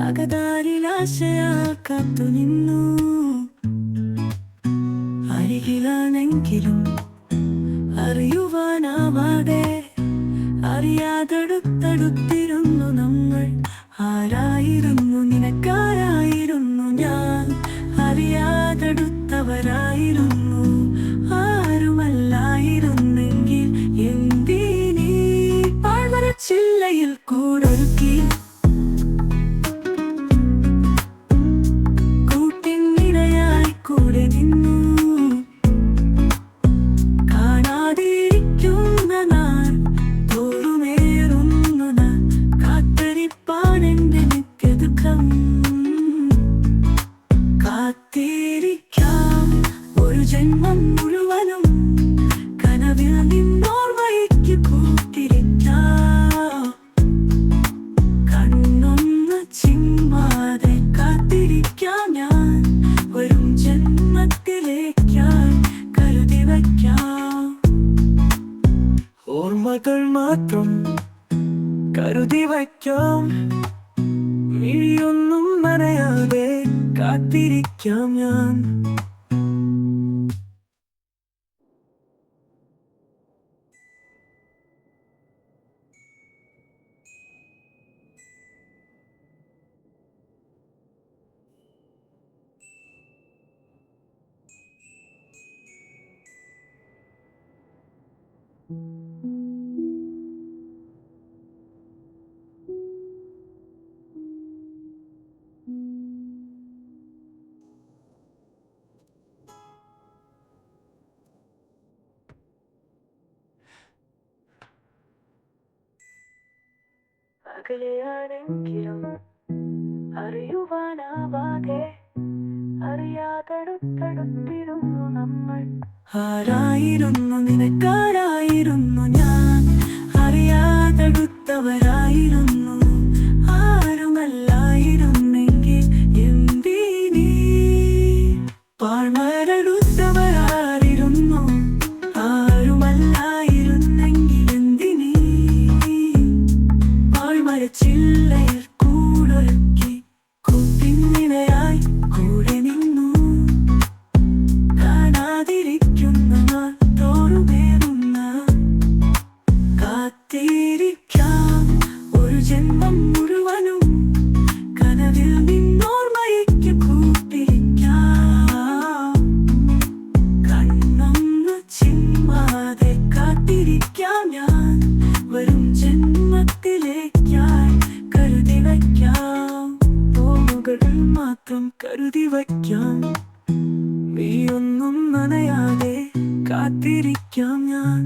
അകതാരിലാശയാക്കാത്തു നിന്നു അരികിലാണെങ്കിലും അറിയുവാനാവാതെ അറിയാതെടുത്തടുത്തിരുന്നു നമ്മൾ. ആരായിരുന്നു നിനക്കാരായിരുന്നു ഞാൻ. അറിയാതെടുത്തവരായിരുന്നു. ആരുമല്ലായിരുന്നെങ്കിൽ എന്തിനീ പാഴ്വരച്ചില്ലയിൽ കൂടൊരുക്കി കാത്തിരിക്കാം ഞാൻ വരും ജന്മത്തിലേക്കായി കരുതി വയ്ക്കാം. ഓർമ്മകൾ മാത്രം കരുതി വയ്ക്കാം. മിഴിയൊന്നും നനയാതെ കാത്തിരിക്കാം ഞാൻ. അകലെയാണെങ്കിലും അറിയുവാനാവാതെ അറിയാതടുത്തടുത്തിരുന്നു നമ്മൾ. ആരായിരുന്നു നിനക്കാരായിരുന്നു കുടുംബം മുഴുവനും കനവിൽ നിന്നോർമ്മയ്ക്ക് കൂട്ടിരിക്കാം. കണ്ണൊന്ന് ചിമ്മാതെ കാത്തിരിക്കാം ഞാൻ. വരും ജന്മത്തിലേക്കായി കരുതി വയ്ക്കാം. തോമുകൾ മാത്രം കരുതി വയ്ക്കാം. നീയൊന്നും നനയാതെ കാത്തിരിക്കാം ഞാൻ.